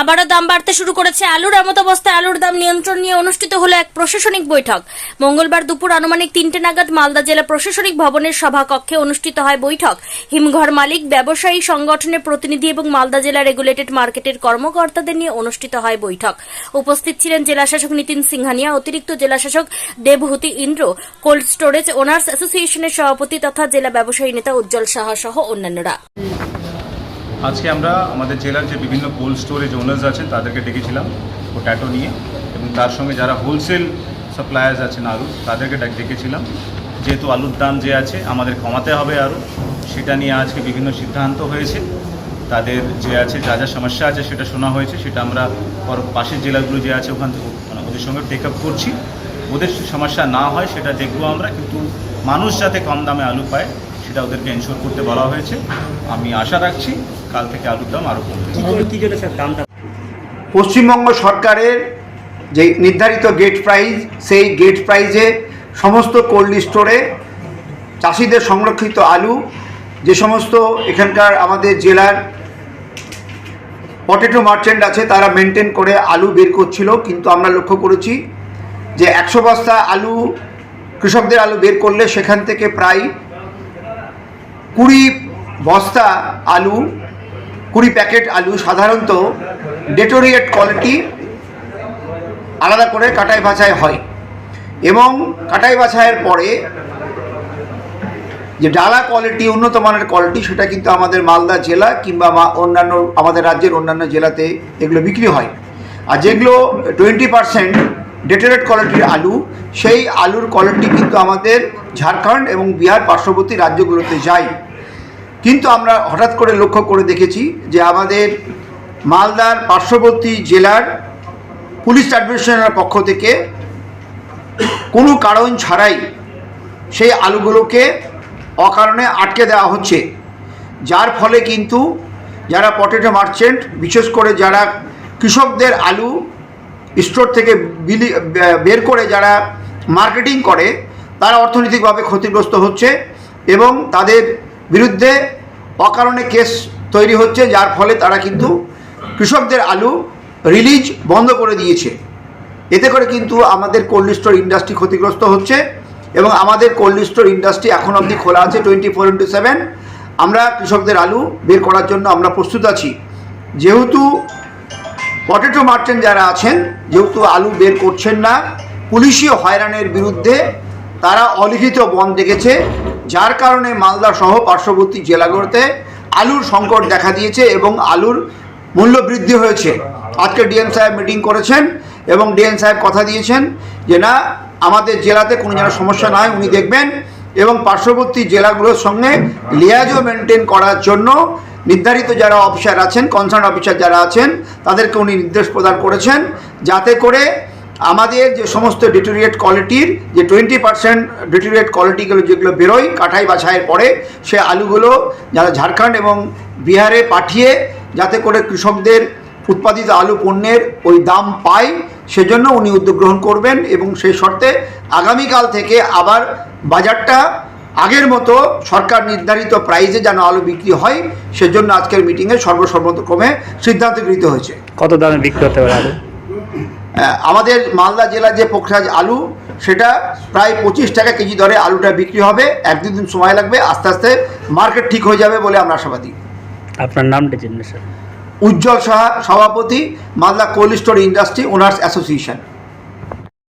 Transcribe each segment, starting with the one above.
আবারও দাম বাড়তে শুরু করেছে আলুর। এমত অবস্থায় আলুর দাম নিয়ন্ত্রণ নিয়ে অনুষ্ঠিত হলো এক প্রশাসনিক বৈঠক। মঙ্গলবার দুপুর আনুমানিক তিনটে নাগাদ মালদা জেলা প্রশাসনিক ভবনের সভাকক্ষে অনুষ্ঠিত হয় বৈঠক। হিমঘর মালিক, ব্যবসায়ী, সংগঠনের প্রতিনিধি এবং মালদা জেলা রেগুলেটেড মার্কেটের কর্মকর্তাদের নিয়ে অনুষ্ঠিত হয় বৈঠক। উপস্থিত ছিলেন জেলাশাসক নীতিন সিংহানিয়া, অতিরিক্ত জেলাশাসক Debahuti Indra, cold storage owners অ্যাসোসিয়েশনের সভাপতি তথা জেলা ব্যবসায়ী নেতা উজ্জ্বল সাহা সহ অন্যান্যরা। আজকে আমরা আমাদের জেলার যে বিভিন্ন কোল্ড স্টোরেজ ওনার্স আছেন, তাদেরকে ডেকেছিলাম ও পোট্যাটো নিয়ে। এবং তার সঙ্গে যারা হোলসেল সাপ্লায়ার্স আছেন আলু তাদেরকে ডাক- ডেকেছিলাম। যেহেতু আলুর দাম যে আছে, আমাদের কমাতে হবে আরও সেটা নিয়ে আজকে বিভিন্ন সিদ্ধান্ত হয়েছে। তাদের যে আছে, যা যা সমস্যা আছে, সেটা শোনা হয়েছে। সেটা আমরা পাশের জেলাগুলো যে আছে, ওখান থেকে ওদের সঙ্গে টেক আপ করছি। ওদের সমস্যা না হয়, সেটা দেখব আমরা। কিন্তু মানুষ যাতে কম দামে আলু পায় সেটা ওদেরকে এনশোর করতে বলা হয়েছে। আমি আশা রাখছি কাল থেকে আলুর দাম আরও কমবে। পশ্চিমবঙ্গ সরকারের যে নির্ধারিত গেট প্রাইস সেই গেট প্রাইজে সমস্ত কোল্ড স্টোরে চাষিদের সংরক্ষিত আলু যে সমস্ত এখানকার আমাদের জেলার পটেটো মার্চেন্ট আছে তারা মেনটেন করে আলু বের করছিল। কিন্তু আমরা লক্ষ্য করেছি যে একশো বস্তা আলু কৃষকদের আলু বের করলে সেখান থেকে প্রায় কুড়ি বস্তা আলু, কুড়ি প্যাকেট আলু সাধারণত ডেটোরিয়েট কোয়ালিটি আলাদা করে কাটাই বাছাই হয় এবং কাটাই বাছাইয়ের পরে যে ডালা কোয়ালিটি, উন্নত মানের কোয়ালিটি, সেটা কিন্তু আমাদের মালদা জেলা কিংবা অন্যান্য, আমাদের রাজ্যের অন্যান্য জেলাতে এগুলো বিক্রি হয়। আর যেগুলো টোয়েন্টি পার্সেন্ট ডেটোরেট কোয়ালিটির আলু, সেই আলুর কোয়ালিটি কিন্তু আমাদের ঝাড়খণ্ড এবং বিহার পার্শ্ববর্তী রাজ্যগুলোতে যায়। কিন্তু আমরা হঠাৎ করে লক্ষ্য করে দেখেছি যে আমাদের মালদার পার্শ্ববর্তী জেলার পুলিশ অ্যাডমিনিস্ট্রেশনের পক্ষ থেকে কোনো কারণ ছাড়াই সেই আলুগুলোকে অকারণে আটকে দেওয়া হচ্ছে। যার ফলে কিন্তু যারা পটেটো মার্চেন্ট, বিশেষ করে যারা কৃষকদের আলু স্টোর থেকে বিলি, বের করে যারা মার্কেটিং করে, তারা অর্থনৈতিকভাবে ক্ষতিগ্রস্ত হচ্ছে এবং তাদের বিরুদ্ধে অকারণে কেস তৈরি হচ্ছে, যার ফলে তারা কিন্তু কৃষকদের আলু রিলিজ বন্ধ করে দিয়েছে। এতে করে কিন্তু আমাদের কোল্ড স্টোর ইন্ডাস্ট্রি ক্ষতিগ্রস্ত হচ্ছে এবং আমাদের কোল্ড স্টোর ইন্ডাস্ট্রি এখন অবধি খোলা আছে টোয়েন্টি ফোর ইন্টু সেভেন আমরা কৃষকদের আলু বের করার জন্য আমরা প্রস্তুত আছি। যেহেতু পটেটো মার্চেন্ট যারা আছেন, যেহেতু আলু বের করছেন না পুলিশি হয়রানির বিরুদ্ধে তারা অলিখিত বন্ধ দেখেছে, যার কারণে মালদা সহ পার্শ্ববর্তী জেলাগুলোতে আলুর সংকট দেখা দিয়েছে এবং আলুর মূল্য বৃদ্ধি হয়েছে। আজকে ডিএম সাহেব মিটিং করেছেন এবং ডিএম সাহেব কথা দিয়েছেন যে, না, আমাদের জেলাতে কোনো যেন সমস্যা না হয় উনি দেখবেন। এবং পার্শ্ববর্তী জেলাগুলোর সঙ্গে লিয়াজও মেনটেন করার জন্য নির্ধারিত যারা অফিসার আছেন কনসার্ন অফিসার যারা আছেন, তাদেরকে উনি নির্দেশ প্রদান করেছেন, যাতে করে আমাদের যে সমস্ত ডিটোরিয়েট কোয়ালিটির যে টোয়েন্টি পার্সেন্ট ডিটোরিয়েট কোয়ালিটিগুলো যেগুলো বেরোয় কাঠাই বাছাইয়ের পরে, সে আলুগুলো যারা ঝাড়খণ্ড এবং বিহারে পাঠিয়ে যাতে করে কৃষকদের উৎপাদিত আলু পণ্যের ওই দাম পায়, সেজন্য উনি উদ্যোগ গ্রহণ করবেন এবং সেই শর্তে আগামীকাল থেকে আবার বাজারটা আগের মতো সরকার নির্ধারিত প্রাইজে যেন আলু বিক্রি হয়, সেজন্য আজকের মিটিংয়ে সর্বসর্বতক্রমে সিদ্ধান্ত গৃহীত হয়েছে। কত দামে বিক্রি হতে পারে আমাদের মালদা জেলার যে পোখরাজ আলু সেটা প্রায় পঁচিশ টাকা কেজি দরে আলুটা বিক্রি হবে। এক দুই দিন সময় লাগবে আস্তে আস্তে মার্কেট ঠিক হয়ে যাবে বলে আমরা আশাবাদী। আপনার নামটা চিনবে স্যার উজ্জ্বল সাহা সভাপতি Malda cold store industry owners association.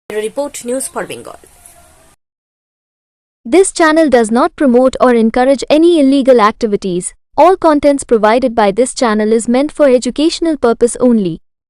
Report news for Bengal. This channel does not promote or encourage any illegal activities. All contents provided by this channel is meant for educational purpose only.